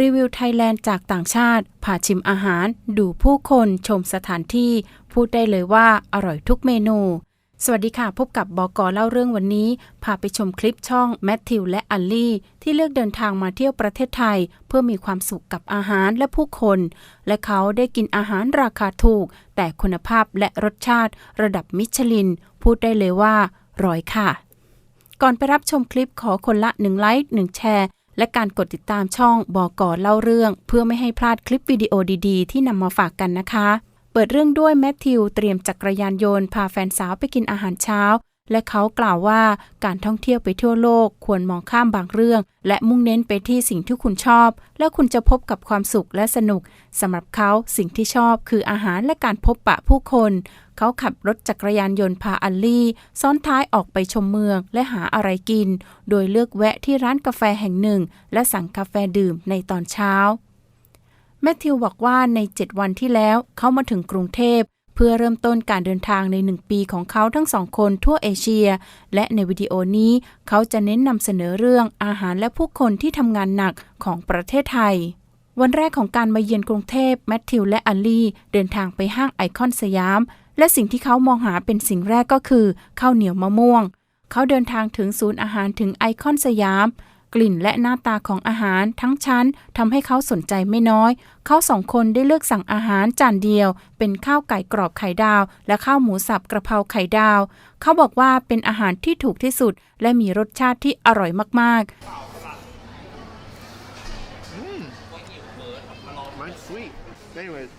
รีวิวไทยแลนด์จากต่างชาติพาชิมอาหาร ดูผู้คนชมสถานที่ พูดได้เลยว่าอร่อยทุกเมนู สวัสดีค่ะ พบกับบอกอเล่าเรื่องวันนี้ พาไปชมคลิปช่องแมทธิวและอัลลี่ ที่เลือกเดินทางมาเที่ยวประเทศไทย เพื่อมีความสุขกับอาหารและผู้คน และเขาได้กินอาหารราคาถูก แต่คุณภาพและรสชาติ ระดับมิชลิน พูดได้เลยว่าร้อยค่ะ ก่อนไปรับชมคลิปขอคนละ1ไลค์1แชร์ และการกดติดตามช่องบอกอเล่าเรื่อง เพื่อไม่ให้พลาดคลิปวิดีโอดีๆ ที่นำมาฝากกันนะคะ เปิดเรื่องด้วยแมทธิวเตรียมจักรยานยนต์พาแฟนสาวไปกินอาหารเช้า และเขากล่าวว่าการท่องเที่ยวไปทั่วโลกควรมองข้ามบางเรื่อง และมุ่งเน้นไปที่สิ่งที่คุณชอบ แล้วคุณจะพบกับความสุขและสนุกสำหรับเขาสิ่งที่ชอบคืออาหารและการพบปะผู้คน เขาขับรถจักรยานยนต์พาอัลลี่ ซ้อนท้ายออกไปชมเมืองและหาอะไรกิน โดยเลือกแวะที่ร้านกาแฟแห่งหนึ่ง และสั่งกาแฟดื่มในตอนเช้าแมทธิวบอกว่าใน 7 วันที่แล้วเขามาถึงกรุงเทพ เพื่อเริ่มต้นการเดินทางใน 1 ปีของเขาทั้งสองคนทั่วเอเชีย และในวิดีโอนี้เขาจะเน้นนำเสนอเรื่องอาหารและผู้คนที่ทำงานหนักของประเทศไทย วันแรกของการมาเยือนกรุงเทพแมทธิวและอัลลี่เดินทางไปห้างไอคอนสยาม และสิ่งที่เขามองหาเป็นสิ่งแรกก็คือข้าวเหนียวมะม่วง เขาเดินทางถึงศูนย์อาหารถึงไอคอนสยาม กลิ่นและหน้าตาของอาหารทั้งชั้นทำให้เขาสนใจไม่น้อย เขาสองคนได้เลือกสั่งอาหารจานเดียว เป็นข้าวไก่กรอบไข่ดาว และข้าวหมูสับกระเพราไข่ดาว เขาบอกว่าเป็นอาหารที่ถูกที่สุด และมีรสชาติที่อร่อยมาก Mine's sweet. Anyways,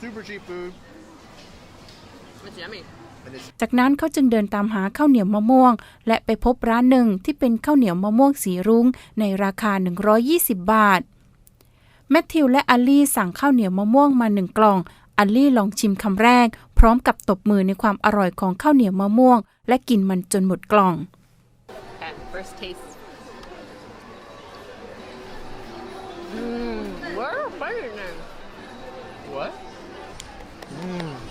super cheap food. It's yummy. จากนั้นเขาจึงเดินตามหาข้าวเหนียวมะม่วง และไปพบร้านหนึ่งที่เป็นข้าวเหนียวมะม่วงสีรุ้งในราคา 120 บาท แมทธิวและอัลลี่สั่งข้าวเหนียวมะม่วงมาหนึ่งกล่อง อัลลี่ลองชิมคำแรก พร้อมกับตบมือในความอร่อยของข้าวเหนียวมะม่วง และกินมันจนหมดกล่อง first taste. Mmm, what? what? Yay!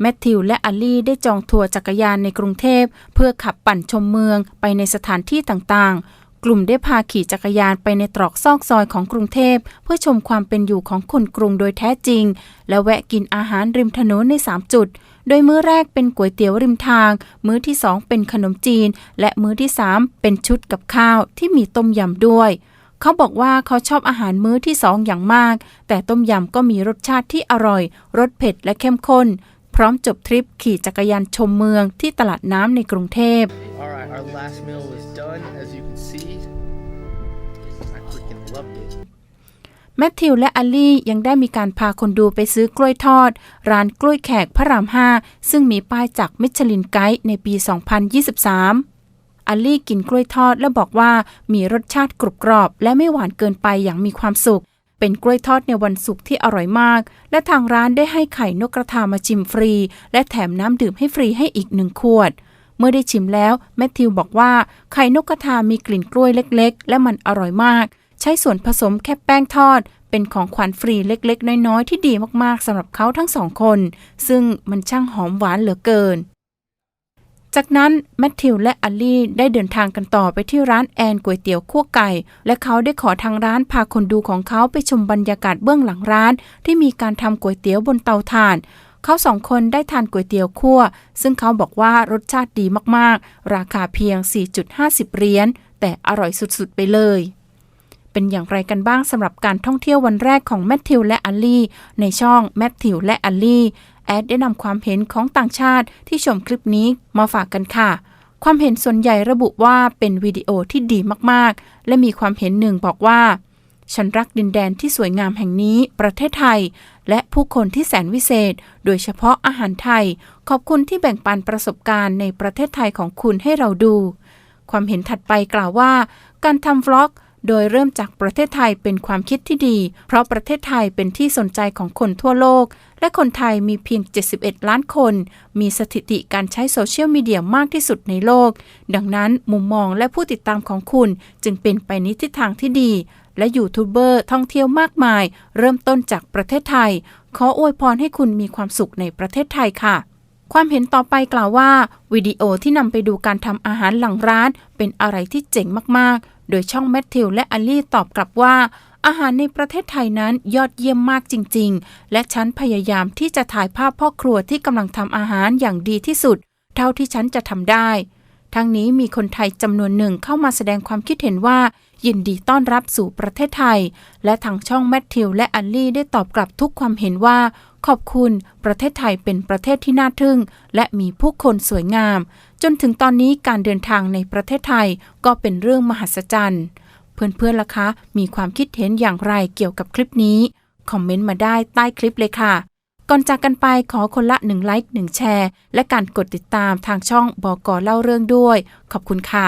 แมทธิวและอัลลี่ได้จองทัวร์จักรยานในกรุงเทพ เพื่อขับปั่นชมเมืองไปในสถานที่ต่างๆ กลุ่มได้พาขี่จักรยานไปในตรอกซอกซอยของกรุงเทพ เพื่อชมความเป็นอยู่ของคนกรุงโดยแท้จริง และแวะกินอาหารริมถนนใน 3 จุด โดยมื้อแรกเป็นก๋วยเตี๋ยวริมทาง มื้อที่ 2 เป็นขนมจีน และมื้อที่ 3 เป็นชุดกับข้าวที่มีต้มยำด้วยเขาบอกว่าเขาชอบอาหารมื้อที่สองอย่างมาก แต่ต้มยำก็มีรสชาติที่อร่อย รสเผ็ดและเข้มข้น พร้อมจบทริปขี่จักรยานชมเมืองที่ตลาดน้ำในกรุงทพ All right, our last meal was done. As you can see, I freaking loved it. แมทธิวและอัลลี่ยังได้มีการพาคนดูไปซื้อกล้วยทอด ร้านกล้วยแขกพระราม5ซึ่งมีป้ายจากมิชลินไกด์ในปี 2023อัลลี่กินกล้วยทอดและบอกว่ามีรสชาติกรุบกรอบ และไม่หวานเกินไปอย่างมีความสุข เป็นกล้วยทอดในวันศุกร์ที่อร่อยมาก และทางร้านได้ให้ไข่นกกระทามาชิมฟรี และแถมน้ำดื่มให้ฟรีให้อีกหนึ่งขวด เมื่อได้ชิมแล้วแมทธิวบอกว่าไข่นกกระทามีกลิ่นกล้วยเล็ก ๆ และมันอร่อยมาก ใช้ส่วนผสมแค่แป้งทอด เป็นของขวัญฟรีเล็ก ๆ น้อย ๆ ที่ดีมากๆสำหรับเขาทั้งสองคน ซึ่งมันช่างหอมหวานเหลือเกิน จากนั้นแมทธิวและอัลลี่ได้เดินทางกันต่อไปที่ร้านแอนก๋วยเตี๋ยวคั่วไก่ และเขาได้ขอทางร้านพาคนดูของเขาไปชมบรรยากาศเบื้องหลังร้าน ที่มีการทำก๋วยเตี๋ยวบนเตาถ่าน เขาสองคนได้ทานก๋วยเตี๋ยวคั่ว ซึ่งเขาบอกว่ารสชาติดีมากๆ ราคาเพียง 4.50 เหรียญแต่อร่อยสุดๆไปเลยเป็นอย่างไรกันบ้างสำหรับการท่องเที่ยววันแรกของแมทธิวและอัลลี่ ในช่องแมทธิวและอัลลี่ แอดได้นำความเห็นของต่างชาติที่ชมคลิปนี้มาฝากกันค่ะ ความเห็นส่วนใหญ่ระบุว่าเป็นวิดีโอที่ดีมากๆ และมีความเห็นหนึ่งบอกว่า ฉันรักดินแดนที่สวยงามแห่งนี้ ประเทศไทย และผู้คนที่แสนวิเศษ โดยเฉพาะอาหารไทย ขอบคุณที่แบ่งปันประสบการณ์ในประเทศไทยของคุณให้เราดู ความเห็นถัดไปกล่าวว่า การทำวล็อก โดยเริ่มจากประเทศไทยเป็นความคิดที่ดี เพราะประเทศไทยเป็นที่สนใจของคนทั่วโลก และคนไทยมีเพียง 71 ล้านคน มีสถิติการใช้โซเชียลมีเดียมากที่สุดในโลก ดังนั้นมุมมองและผู้ติดตามของคุณจึงเป็นไปในทิศทางที่ดี และยูทูบเบอร์ท่องเที่ยวมากมาย เริ่มต้นจากประเทศไทย ขออวยพรให้คุณมีความสุขในประเทศไทยค่ะความเห็นต่อไปกล่าวว่า วิดีโอที่นำไปดูการทำอาหารหลังร้าน เป็นอะไรที่เจ๋งมากๆ โดยช่องแมทธิวและอลลี่ตอบกลับว่า อาหารในประเทศไทยนั้นยอดเยี่ยมมากจริง ๆ และฉันพยายามที่จะถ่ายภาพพ่อครัวที่กำลังทำอาหารอย่างดีที่สุด เท่าที่ฉันจะทำได้ ทั้งนี้มีคนไทยจำนวนหนึ่งเข้ามาแสดงความคิดเห็นว่า ยินดีต้อนรับสู่ประเทศไทย และทางช่องแมทธิวและอัลลี่ได้ตอบกลับทุกความเห็นว่า ขอบคุณประเทศไทยเป็นประเทศที่น่าทึ่ง และมีผู้คนสวยงาม จนถึงตอนนี้การเดินทางในประเทศไทยก็เป็นเรื่องมหัศจรรย์ เพื่อนๆล่ะคะ มีความคิดเห็นอย่างไรเกี่ยวกับคลิปนี้ คอมเมนต์มาได้ใต้คลิปเลยค่ะ ก่อนจากกันไปขอคนละ1ไลค์1แชร์ และการกดติดตามทางช่องบอกอเล่าเรื่องด้วย ขอบคุณค่ะ